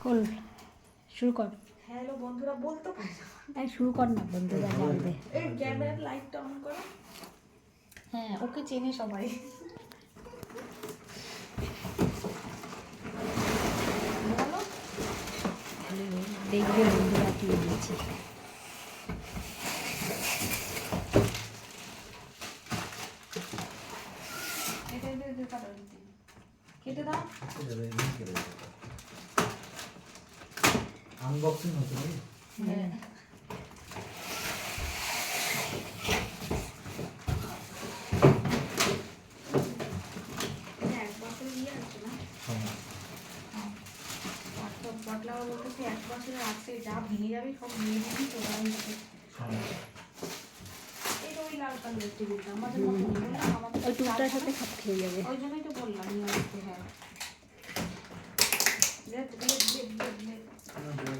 খোল শুরু কর। হ্যালো বন্ধুরা বলতে পারি না। শুরু কর না বন্ধুরা জানবে এই ক্যামেরার লাইটটা অন করো। হ্যাঁ ওকে চেনে সবাই। দেখবে বন্ধুরা কি দিয়েছি কেটে দাও। আনবক্সিং হচ্ছে নাকি? হ্যাঁ। এক বছর ইয়ে বলতেছে এক বছরের আছে যা ভেঙে যাবে সব নিয়ে এটা ওই লাল কালারের টেবিলটা আমাদের মতো বললাম আমাদের ওই টুকটার সাথে খাপ খেয়ে যাবে। ওই জন্যই তো বললাম নিয়ে আসতে হ্যাঁ। Another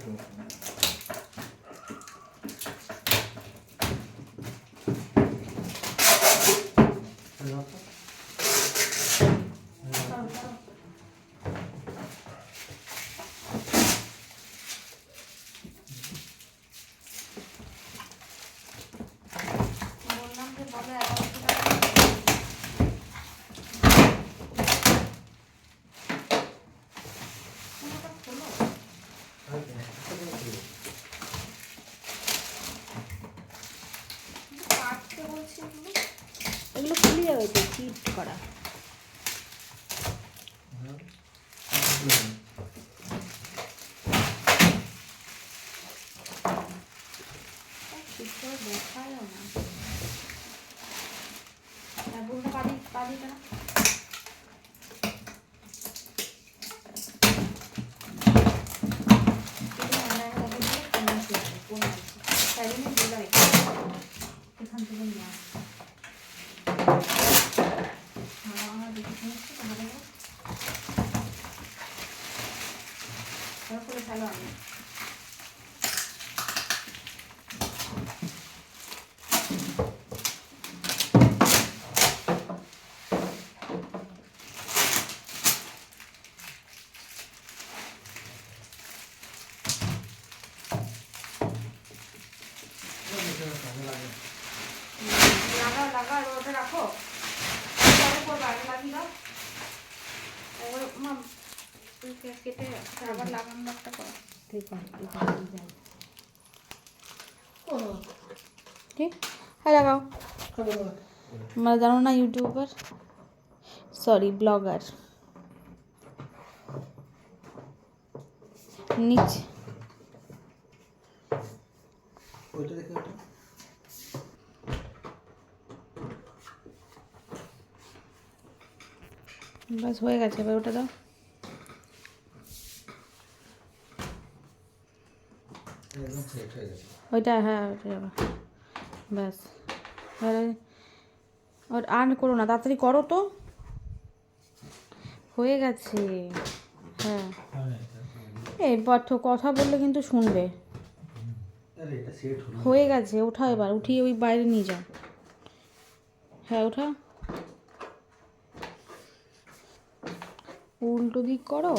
এগুলো খুলে যাবে তো চিট করা দেখায় না। পাদি কেন এখান থেকে নিয়ে আসছি হ্যাঁ, আমার দেখে শুনেছি তো ভালো করে। ভালো করে ফেলো আমি লাগাও লাগাও আর ওটা রাখো পরে করবে আগে লাগিয়ে দাও এবার মাম তুই কেটে আবার লাগানো একটা করো। ঠিক আছে ঠিক? হ্যাঁ লাগাও আমরা জানো না ইউটিউবার? সরি ব্লগার নিচে। ওইটা দেখে ওটা বাস হয়ে গেছে এবার ওটা দাও একদম সেট হয়ে গেছে ওইটা হ্যাঁ ওইটা ব্যাস। এবারে ওর আর্ন করো না, তাড়াতাড়ি করো তো। হয়ে গেছে। হ্যাঁ। এই পাঠ্য কথা বললে কিন্তু শুনবে। আরে হয়ে গেছে ওঠা এবার, উঠিয়ে ওই বাইরে নিয়ে যাও। হ্যাঁ ওঠা উল্টো দিক করো।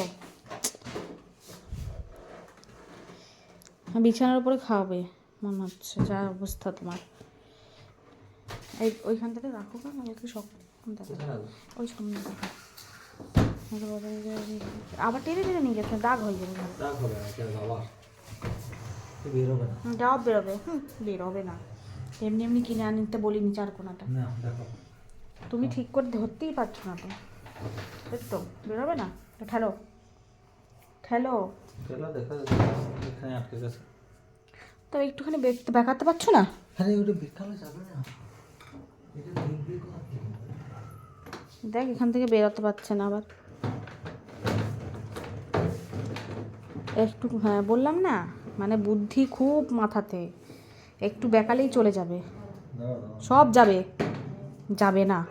বিছানার উপরে খাওয়াবে মনে হচ্ছে যা অবস্থা তোমার। এই ওইখান থেকে রাখো কেন? একটু দেখো। ওই সামনে আবার টেনে টেনে নিয়ে গেছে দাগ হয়ে যাবে। হবে বেরোবে না। যাও বেরোবে। হুম বেরোবে না। এমনি এমনি কিনে আনতে বলিনি চার কোনাটা। না দেখো। তুমি ঠিক করে ধরতেই পারছ না তো। তো বেরোবে না? তো ঠেলো গেছে। তো একটুখানি বেক- দেখাতে পারছ না? আরে ওটা বিকালে যাবে না? দেখ এখান থেকে বেরোতে পারছে না আবার। একটু হ্যাঁ বললাম না মানে বুদ্ধি খুব মাথাতে। একটু বেকালেই চলে যাবে। সব যাবে। যাবে না।